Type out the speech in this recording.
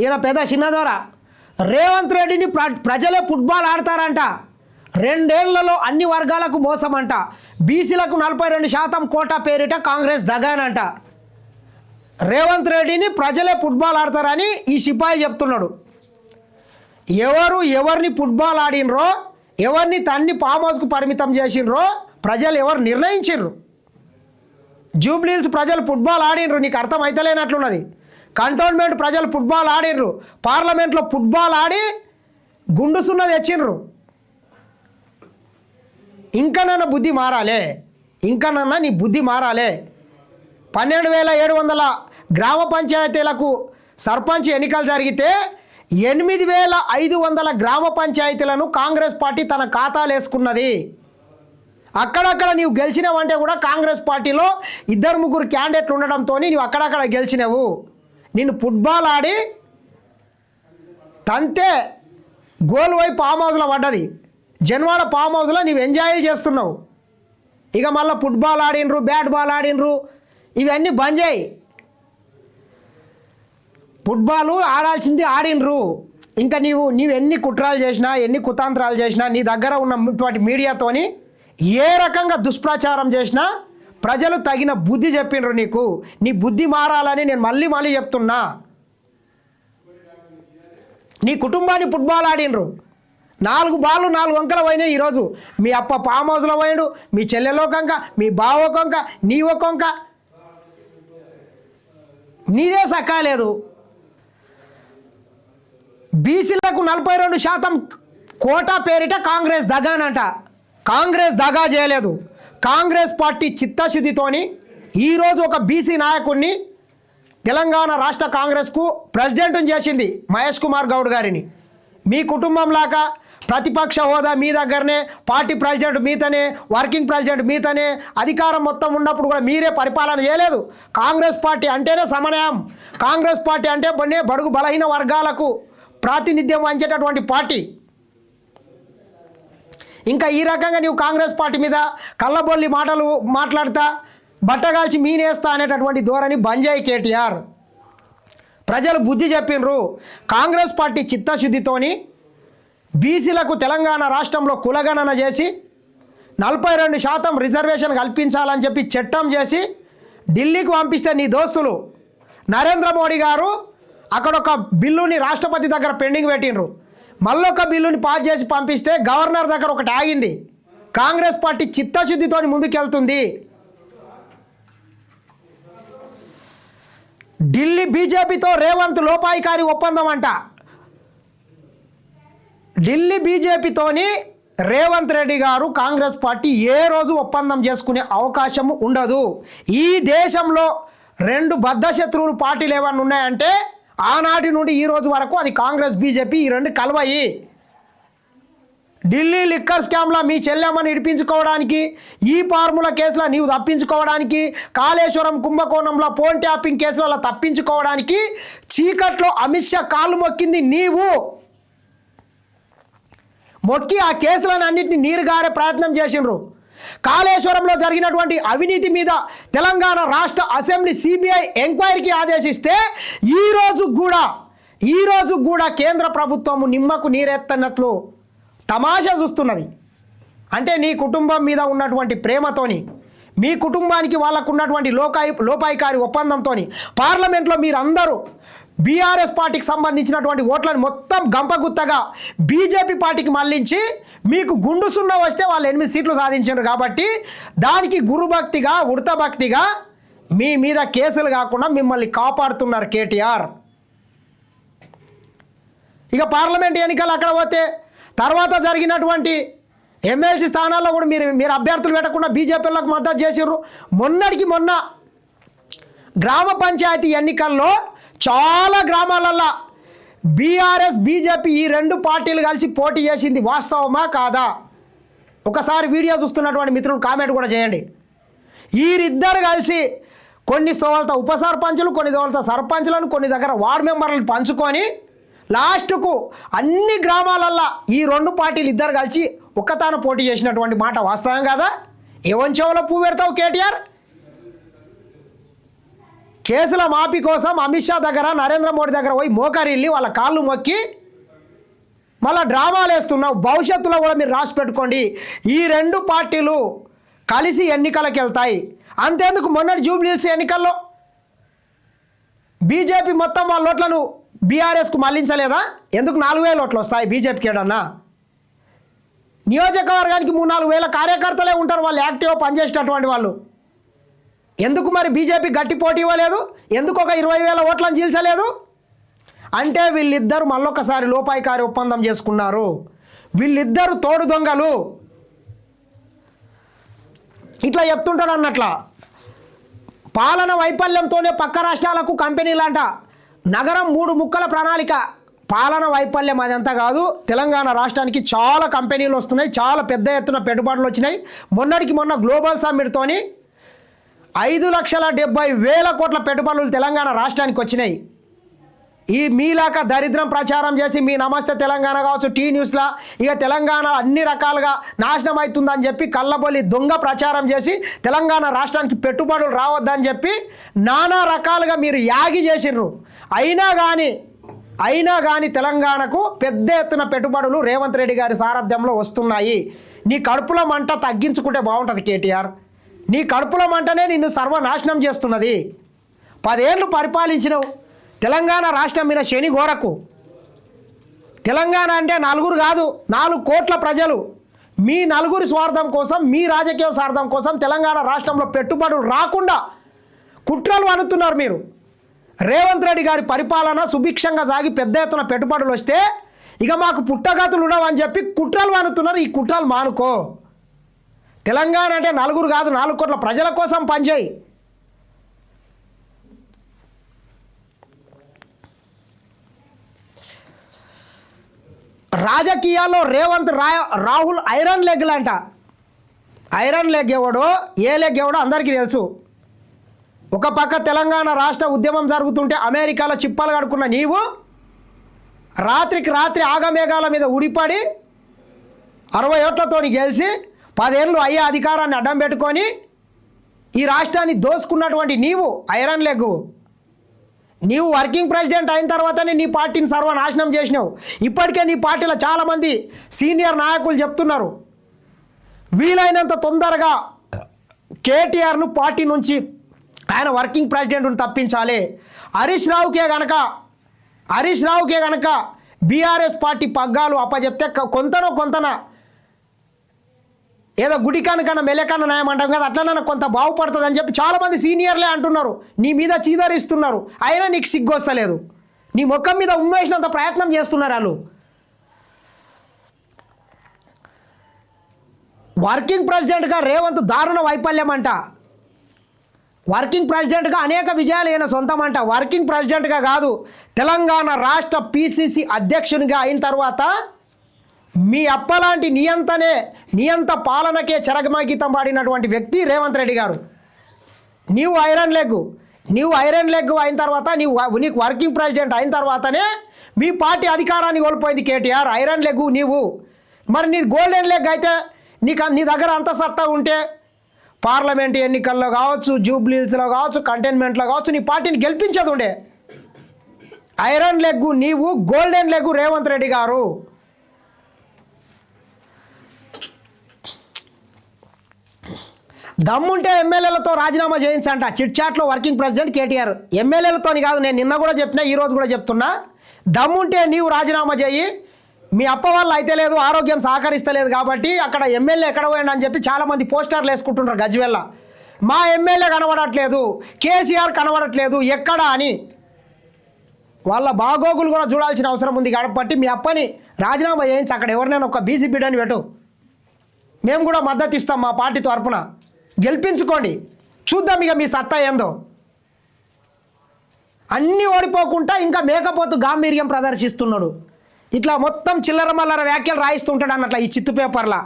ఈయన పెద్ద చిన్నదోర. రేవంత్ రెడ్డిని ప్ర- ప్రజలే ఫుట్బాల్ ఆడతారంట. రెండేళ్ళలో అన్ని వర్గాలకు మోసం అంట బీసీలకు నలభై రెండు శాతం కోటా పేరిట కాంగ్రెస్ దగానంట. రేవంత్ రెడ్డిని ప్రజలే ఫుట్బాల్ ఆడతారని ఈ సిపాయి చెప్తున్నాడు. ఎవరు ఎవరిని ఫుట్బాల్ ఆడినరో ఎవరిని తన్ని ఫామ్ హౌస్కు పరిమితం చేసినరో ప్రజలు ఎవరు నిర్ణయించిండ్రు? జూబ్లీహిల్స్ ప్రజలు ఫుట్బాల్ ఆడినరు నీకు అర్థం అయితలేనట్లున్నది కంటోన్మెంట్ ప్రజలు ఫుట్బాల్ ఆడిర్రు. పార్లమెంట్లో ఫుట్బాల్ ఆడి గుండు సున్న తెచ్చిండ్రు. ఇంకనన్నా బుద్ధి మారాలే. ఇంకనన్నా నీ బుద్ధి మారాలే. పన్నెండు వేల ఏడు వందల గ్రామ పంచాయతీలకు సర్పంచ్ ఎన్నికలు జరిగితే ఎనిమిది వేల ఐదు వందల గ్రామ పంచాయతీలను కాంగ్రెస్ పార్టీ తన ఖాతాలు వేసుకున్నది. అక్కడక్కడ నీవు గెలిచినావంటే కూడా కాంగ్రెస్ పార్టీలో ఇద్దరు ముగ్గురు క్యాండిడేట్లు ఉండడంతో నీవు అక్కడక్కడ గెలిచినావు. నిన్ను ఫుట్బాల్ ఆడి తంతే గోల్ వైపు ఫామ్ హౌస్లో పడ్డది. జన్వాడ ఫామ్ హౌస్లో నీవు ఎంజాయ్ చేస్తున్నావు. ఇక మళ్ళీ ఫుట్బాల్ ఆడినరు బ్యాట్ బాల్ ఆడినరు ఇవన్నీ బంద్ చేయి. ఫుట్బాల్ ఆడాల్సింది ఆడినరు ఇంకా నీవు నీవు ఎన్ని కుట్రాలు చేసినా ఎన్ని కుతాంత్రాలు చేసినా నీ దగ్గర ఉన్నటువంటి మీడియాతోని ఏ రకంగా దుష్ప్రచారం చేసినా ప్రజలు తగిన బుద్ధి చెప్పిండ్రు నీకు. నీ బుద్ధి మారాలని నేను మళ్ళీ మళ్ళీ చెప్తున్నా. నీ కుటుంబాన్ని ఫుట్బాల్ ఆడినరు నాలుగు బాళ్ళు నాలుగు వంకలు పోయినాయి ఈరోజు. మీ అప్ప ఫామ్ హౌస్లో పోయాడు మీ చెల్లెలో కొంక మీ బావ కొంక నీ కొంక. నీదే సక్కాలేదు బీసీలకు నలభై రెండు శాతం కోటా పేరిట కాంగ్రెస్ దగానంట. కాంగ్రెస్ దగా చేయలేదు. కాంగ్రెస్ పార్టీ చిత్తశుద్ధితోని ఈరోజు ఒక బీసీ నాయకుడిని తెలంగాణ రాష్ట్ర కాంగ్రెస్కు ప్రెసిడెంట్ని చేసింది మహేష్ కుమార్ గౌడ్ గారిని. మీ కుటుంబంలాగా ప్రతిపక్ష హోదా మీ దగ్గరనే పార్టీ ప్రెసిడెంట్ మీతనే వర్కింగ్ ప్రెసిడెంట్ మీతనే అధికారం మొత్తం ఉన్నప్పుడు కూడా మీరే పరిపాలన చేయలేదు. కాంగ్రెస్ పార్టీ అంటేనే సమన్వయం. కాంగ్రెస్ పార్టీ అంటే బొన్నే బడుగు బలహీన వర్గాలకు ప్రాతినిధ్యం వహించేటటువంటి పార్టీ. ఇంకా ఈ రకంగా నీవు కాంగ్రెస్ పార్టీ మీద కళ్ళబొల్లి మాటలు మాట్లాడతా బట్టగాల్చి మీనేస్తా అనేటటువంటి ధోరణి బంజాయి కేటీఆర్. ప్రజలు బుద్ధి చెప్పిండ్రు కాంగ్రెస్ పార్టీ చిత్తశుద్ధితోని బీసీలకు తెలంగాణ రాష్ట్రంలో కులగణన చేసి నలభై రెండు శాతం రిజర్వేషన్ కల్పించాలని చెప్పి చట్టం చేసి ఢిల్లీకి పంపిస్తే నీ దోస్తులు నరేంద్ర మోడీ గారు అక్కడ ఒక బిల్లుని రాష్ట్రపతి దగ్గర పెండింగ్ పెట్టిండ్రు. మళ్ళొక బిల్లుని పాస్ చేసి పంపిస్తే గవర్నర్ దగ్గర ఒకటి ఆగింది. కాంగ్రెస్ పార్టీ చిత్తశుద్ధితో ముందుకెళ్తుంది. ఢిల్లీ బీజేపీతో రేవంత్ లోపాయికారి ఒప్పందం అంట ఢిల్లీ బీజేపీతోని రేవంత్ రెడ్డి గారు కాంగ్రెస్ పార్టీ ఏ రోజు ఒప్పందం చేసుకునే అవకాశం ఉండదు. ఈ దేశంలో రెండు బద్ధశత్రువులు పార్టీలు ఏమన్నా ఉన్నాయంటే ఆనాటి నుండి ఈ రోజు వరకు అది కాంగ్రెస్ బీజేపీ ఈ రెండు కలవయి ఢిల్లీ లిక్కర్ స్కామ్లో మీ చెల్లెమ్మని ఇడిపించుకోవడానికి ఈ ఫార్ములా కేసులో నీవు తప్పించుకోవడానికి కాళేశ్వరం కుంభకోణంలో ఫోన్ ట్యాపింగ్ కేసులలో తప్పించుకోవడానికి చీకట్లో అమిత్ షా కాళ్ళు మొక్కింది నీవు. మొక్కి ఆ కేసులను అన్నింటినీ నీరుగారే ప్రయత్నం చేసిండ్రు. కాళేశ్వరంలో జరిగినటువంటి అవినీతి మీద తెలంగాణ రాష్ట్ర అసెంబ్లీ సిబిఐ ఎంక్వైరీకి ఆదేశిస్తే ఈ రోజు కూడా ఈ రోజు కూడా కేంద్ర ప్రభుత్వము నిమ్మకు నీరెత్తనట్లు తమాషా చూస్తున్నది. అంటే నీ కుటుంబం మీద ఉన్నటువంటి ప్రేమతోని మీ కుటుంబానికి వాళ్ళకు ఉన్నటువంటి లోకాయి లోపాయికారి ఒప్పందంతో పార్లమెంట్లో మీరందరూ బీఆర్ఎస్ పార్టీకి సంబంధించినటువంటి ఓట్లను మొత్తం గంపగుత్తగా బీజేపీ పార్టీకి మళ్ళించి మీకు గుండు సున్నా వస్తే వాళ్ళు ఎనిమిది సీట్లు సాధించారు కాబట్టి దానికి గురుభక్తిగా ఉడతభక్తిగా మీ మీద కేసులు కాకుండా మిమ్మల్ని కాపాడుతున్నారు కేటీఆర్. ఇక పార్లమెంట్ ఎన్నికలు అక్కడ పోతే తర్వాత జరిగినటువంటి ఎమ్మెల్సీ స్థానాల్లో కూడా మీరు మీరు అభ్యర్థులు పెట్టకుండా బీజేపీలకు మద్దతు చేసిర్రు. మొన్నటికి మొన్న గ్రామ పంచాయతీ ఎన్నికల్లో చాలా గ్రామాలల్లో బీఆర్ఎస్ బీజేపీ ఈ రెండు పార్టీలు కలిసి పోటీ చేసింది వాస్తవమా కాదా? ఒకసారి వీడియో చూస్తున్నటువంటి మిత్రులు కామెంట్ కూడా చేయండి. వీరిద్దరు కలిసి కొన్ని తోలత ఉప సర్పంచులు కొన్ని తోలత సర్పంచులను కొన్ని దగ్గర వార్డు మెంబర్లను పంచుకొని లాస్ట్కు అన్ని గ్రామాలల్లో ఈ రెండు పార్టీలు ఇద్దరు కలిసి ఒక్కతాన పోటీ చేసినటువంటి మాట వాస్తవం కాదా? ఏవం పువ్వు పెడతావు కేటీఆర్? కేసుల మాఫీ కోసం అమిత్ షా దగ్గర నరేంద్ర మోడీ దగ్గర పోయి మోకరిల్లి వాళ్ళ కాళ్ళు మొక్కి మళ్ళా డ్రామాలు వేస్తున్నావు. భవిష్యత్తులో కూడా మీరు రాసి పెట్టుకోండి. ఈ రెండు పార్టీలు కలిసి ఎన్నికలకు వెళ్తాయి. అంతేందుకు మొన్నటి జూబ్లీహిల్స్ ఎన్నికల్లో బీజేపీ మొత్తం వాళ్ళ ఓట్లను బీఆర్ఎస్కు మళ్ళించలేదా? ఎందుకు నాలుగు వేల ఓట్లు వస్తాయి బీజేపీకి ఏడన్నా? నియోజకవర్గానికి మూడు నాలుగు వేల కార్యకర్తలే ఉంటారు వాళ్ళు యాక్టివ్గా పనిచేసేటటువంటి వాళ్ళు. ఎందుకు మరి బీజేపీ గట్టి పోటీ ఇవ్వలేదు? ఎందుకు ఒక ఇరవై వేల ఓట్లను చీల్చలేదు? అంటే వీళ్ళిద్దరు మళ్ళొకసారి లోపాయికారి ఒప్పందం చేసుకున్నారు. వీళ్ళిద్దరు తోడు దొంగలు. ఇట్లా చెప్తుంటాడు అన్నట్లా. పాలన వైఫల్యంతోనే పక్క రాష్ట్రాలకు కంపెనీలంట నగరం మూడు ముక్కల ప్రణాళిక. పాలన వైఫల్యం అదంతా కాదు. తెలంగాణ రాష్ట్రానికి చాలా కంపెనీలు వస్తున్నాయి. చాలా పెద్ద ఎత్తున పెట్టుబడులు వచ్చినాయి. మొన్నటికి మొన్న గ్లోబల్ సమ్మిట్తోని ఐదు లక్షల డెబ్బై వేల కోట్ల పెట్టుబడులు తెలంగాణ రాష్ట్రానికి వచ్చినాయి. ఈ మీలాక దరిద్రం ప్రచారం చేసి మీ నమస్తే తెలంగాణ కావచ్చు టీ న్యూస్లా ఇక తెలంగాణ అన్ని రకాలుగా నాశనం అవుతుందని చెప్పి కళ్ళబొల్లి దొంగ ప్రచారం చేసి తెలంగాణ రాష్ట్రానికి పెట్టుబడులు రావద్దని చెప్పి నానా రకాలుగా మీరు యాగి చేసిర్రు. అయినా కానీ అయినా కానీ తెలంగాణకు పెద్ద ఎత్తున పెట్టుబడులు రేవంత్ రెడ్డి గారి సారథ్యంలో వస్తున్నాయి. నీ కడుపులో మంట తగ్గించుకుంటే బాగుంటుంది కేటీఆర్. నీ కడుపులో మంటనే నిన్ను సర్వనాశనం చేస్తున్నది. పదేళ్ళు పరిపాలించినవు. తెలంగాణ రాష్ట్రం మీద శని గోరకు తెలంగాణ అంటే నలుగురు కాదు నాలుగు కోట్ల ప్రజలు. మీ నలుగురి స్వార్థం కోసం మీ రాజకీయ స్వార్థం కోసం తెలంగాణ రాష్ట్రంలో పెట్టుబడులు రాకుండా కుట్రలు అనుతున్నారు మీరు. రేవంత్ రెడ్డి గారి పరిపాలన సుభిక్షంగా సాగి పెద్ద ఎత్తున పెట్టుబడులు వస్తే ఇక మాకు పుట్టగతులు ఉండవని చెప్పి కుట్రలు అనుతున్నారు ఈ కుట్రలు మానుకో. తెలంగాణ అంటే నలుగురు కాదు నాలుగు కోట్ల ప్రజల కోసం పనిచేయి. రాజకీయాల్లో రేవంత్ రా రాహుల్ ఐరన్ లెగ్లంట అంట ఐరన్ లెగ్ ఎవడో ఏ లెగ్ ఎవడో అందరికీ తెలుసు. ఒక పక్క తెలంగాణ రాష్ట్ర ఉద్యమం జరుగుతుంటే అమెరికాలో చిప్పలు కడుక్కున్న నీవు రాత్రికి రాత్రి ఆగమేఘాల మీద ఉడిపడి అరవై ఓట్లతోని గెలిచి పదేళ్ళు అయ్యే అధికారాన్ని అడ్డం పెట్టుకొని ఈ రాష్ట్రాన్ని దోసుకున్నటువంటి నీవు ఐరన్ లెగ్. నీవు వర్కింగ్ ప్రెసిడెంట్ అయిన తర్వాతనే నీ పార్టీని సర్వనాశనం చేసినావు. ఇప్పటికే నీ పార్టీలో చాలామంది సీనియర్ నాయకులు చెప్తున్నారు. వీలైనంత తొందరగా కేటీఆర్ను పార్టీ నుంచి ఆయన వర్కింగ్ ప్రెసిడెంట్ను తప్పించాలి. హరీష్ రావుకే గనక హరీష్ రావుకే గనక బీఆర్ఎస్ పార్టీ పగ్గాలు అప్పచెప్తే కొంతనో కొంతన ఏదో గుడికాను కన్నా మెల్లకన్నా న్యాయం అంటాం కదా అట్లనన్నా కొంత బాగుపడుతుంది అని చెప్పి చాలామంది సీనియర్లే అంటున్నారు. నీ మీద చీదరిస్తున్నారు. అయినా నీకు సిగ్గు వస్తలేదు నీ ముఖం మీద ఉమ్మేసినంత ప్రయత్నం చేస్తున్నారు వాళ్ళు. వర్కింగ్ ప్రెసిడెంట్గా రేవంత్ దారుణ వైఫల్యం అంట వర్కింగ్ ప్రెసిడెంట్గా అనేక విజయాలు అయిన సొంతం అంట వర్కింగ్ ప్రెసిడెంట్గా కాదు తెలంగాణ రాష్ట్ర పీసీసీ అధ్యక్షునిగా అయిన తర్వాత మీ అప్పలాంటి నియంతనే నియంత పాలనకే చెరగమగీతం పాడినటువంటి వ్యక్తి రేవంత్ రెడ్డి గారు. నీవు ఐరన్ లెగ్ నీవు ఐరన్ లెగ్ అయిన తర్వాత నీవు నీకు వర్కింగ్ ప్రెసిడెంట్ అయిన తర్వాతనే మీ పార్టీ అధికారాన్ని కోల్పోయింది కేటీఆర్. ఐరన్ లెగ్ నీవు. మరి నీ గోల్డెన్ లెగ్ అయితే నీకు నీ దగ్గర అంత సత్తా ఉంటే పార్లమెంట్ ఎన్నికల్లో కావచ్చు జూబ్లీహిల్స్లో కావచ్చు కంటైన్మెంట్లో కావచ్చు నీ పార్టీని గెలిపించేది ఉండే. ఐరన్ లెగ్ నీవు గోల్డెన్ లెగ్ రేవంత్ రెడ్డి గారు. దమ్ముంటే ఎమ్మెల్యేలతో రాజీనామా చేయించంట. చిట్ చాట్లో వర్కింగ్ ప్రెసిడెంట్ కేటీఆర్. ఎమ్మెల్యేలతోని కాదు నేను నిన్న కూడా చెప్పినా ఈ రోజు కూడా చెప్తున్నా. దమ్ముంటే నీవు రాజీనామా చేయి. మీ అప్ప వాళ్ళు అయితే లేదు ఆరోగ్యం సహకరిస్తలేదు కాబట్టి అక్కడ ఎమ్మెల్యే ఎక్కడ పోయిండు అని చెప్పి చాలామంది పోస్టర్లు వేసుకుంటున్నారు గజ్వెల్ల. మా ఎమ్మెల్యే కనబడట్లేదు కేసీఆర్ కనబడట్లేదు ఎక్కడ అని. వాళ్ళ బాగోగులు కూడా చూడాల్సిన అవసరం ఉంది కాబట్టి మీ అప్పని రాజీనామా చేయించి అక్కడ ఎవరినైనా ఒక బీసీ బిడ్డని పెట్టు. మేము కూడా మద్దతు ఇస్తాం మా పార్టీ తరపున. గెలిపించుకోండి. చూద్దాం ఇక మీ సత్తా ఏందో. అన్నీ ఓడిపోకుండా ఇంకా మేకపోతు గాంభీర్యం ప్రదర్శిస్తున్నాడు. ఇట్లా మొత్తం చిల్లర మల్లర వ్యాఖ్యలు రాయిస్తుంటాడు అన్నట్ల ఈ చిత్తు పేపర్లా.